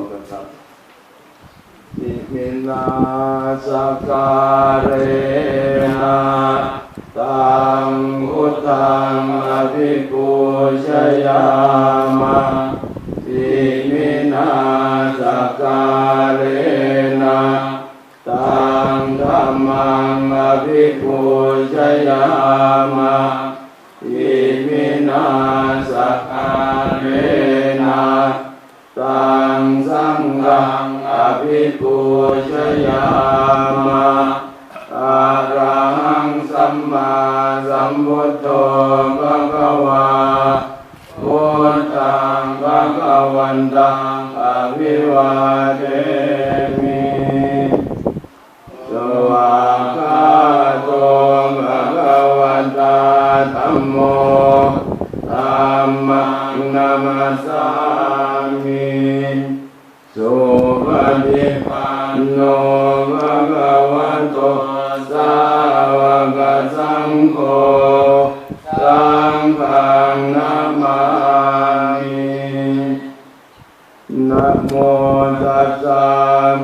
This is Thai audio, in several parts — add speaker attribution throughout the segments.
Speaker 1: มกันครับอิมินาสการเรนะตังพุทธังอภิปูชยามะอิมินาสการเรนะตังธรรมังอภิปูชยามะอิมินาสการ ทธังภะคะวันตังอภิวาเทมิสวากขาโตภะคะวะตาธัมโมธัมมังนามัสสามิสุปฏิปันโนภะคะวะ นะโมตัสสะ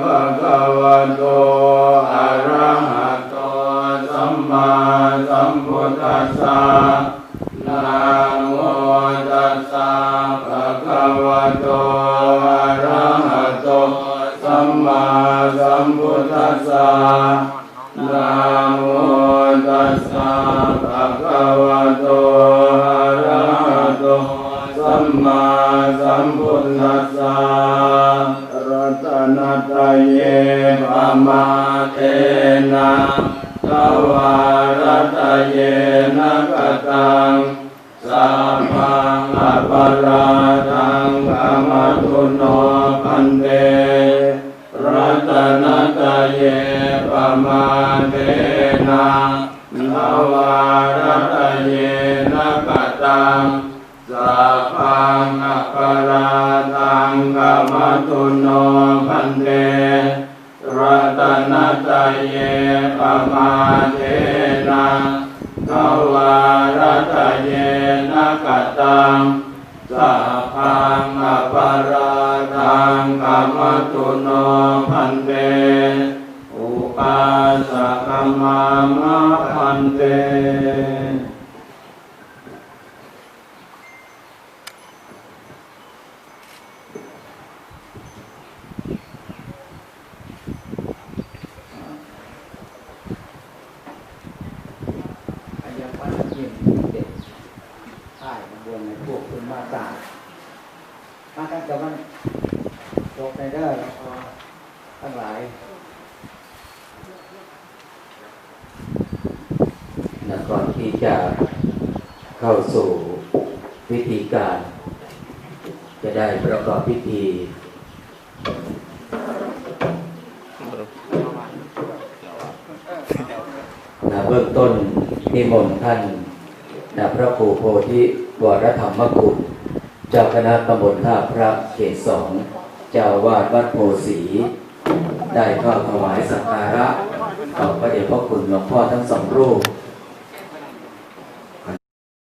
Speaker 1: ภะคะวะโตอะระหะโตสัมมาสัมพุทธัสสะนะโมตัสสะภะคะวะโตอะระหะโตสัมมาสัมพุทธัสสะนะโมตัสสะภะคะวะโตอะระหะโต สัมมาสัมพุทธัสสะรัตนัตเยปะมาเทนะทวารัตเยนะกตังสัพพังอปาราทังกามตุโนพันเตรัตนัตเยปะมาเทนะทวารัตเยนะกตัง สัพพังอัปปาราทังกามตุโนพันเตรัตนัตเยปมาเทนะทวารัตเยนะกตังสัพพังอัปปาราทังกามตุโนพันเตอุปัสสะกมามะพันเต
Speaker 2: อายังปันยิมเด็กถ่ายมา บนในพวกคุณมาตามากันกับมันตกในเด้อแล้วก็ทั้งหลาย
Speaker 3: นะก่อนที่จะเข้าสู่พิธีการ จะได้ประกอบพิธีนะเบื้องต้นนิมนต์ท่าน นะพระครูโพธิวรธรรมกุณเจ้าคณะตำบลท่าพระเขตสองเจ้าวาดวัดโพสี ได้เข้าถวายสักการะต่อพระเดชพระคุณหลวงพ่อทั้งสองรูป